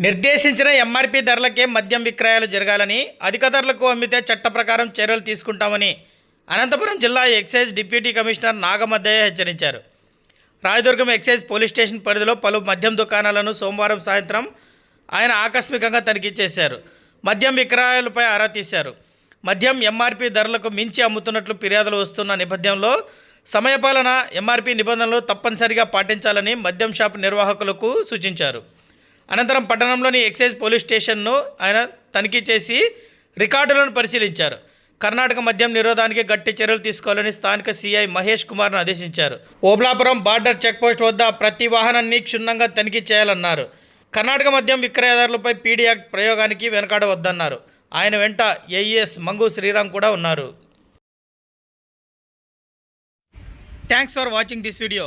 నిర్దేశించిన ఎంఆర్పి ధరలకే మద్యం విక్రయాలు జరగాలని అధిక ధరలకు అమ్మితే చట్ట ప్రకారం చర్యలు తీసుకుంటామని అనంతపురం జిల్లా ఎక్సైజ్ డిప్యూటీ కమిషనర్ నాగమద్దయ్య హెచ్చరించారు. రాయదుర్గం ఎక్సైజ్ పోలీస్ స్టేషన్ పరిధిలో పలు మద్యం దుకాణాలను సోమవారం సాయంత్రం ఆయన ఆకస్మికంగా తనిఖీ చేశారు. మద్యం విక్రయాలపై ఆరా తీశారు. మద్యం ఎంఆర్పి ధరలకు మించి అమ్ముతున్నట్లు ఫిర్యాదులు వస్తున్న నేపథ్యంలో సమయపాలన ఎంఆర్పి నిబంధనలు తప్పనిసరిగా పాటించాలని మద్యం షాప్ నిర్వాహకులకు సూచించారు. అనంతరం పట్టణంలోని ఎక్సైజ్ పోలీస్ స్టేషన్ను ఆయన తనిఖీ చేసి రికార్డులను పరిశీలించారు. కర్ణాటక మద్యం నిరోధానికి గట్టి చర్యలు తీసుకోవాలని స్థానిక సీఐ మహేష్ కుమార్ను ఆదేశించారు. ఓబ్లాపురం బార్డర్ చెక్పోస్ట్ వద్ద ప్రతి వాహనాన్ని క్షుణ్ణంగా తనిఖీ చేయాలన్నారు. కర్ణాటక మద్యం విక్రయదారులపై పీడీ యాక్ట్ ప్రయోగానికి వెనకాడవద్దన్నారు ఆయన వెంట ఏఈఎస్ మంగు శ్రీరామ్ కూడా ఉన్నారు. Thanks for watching this video.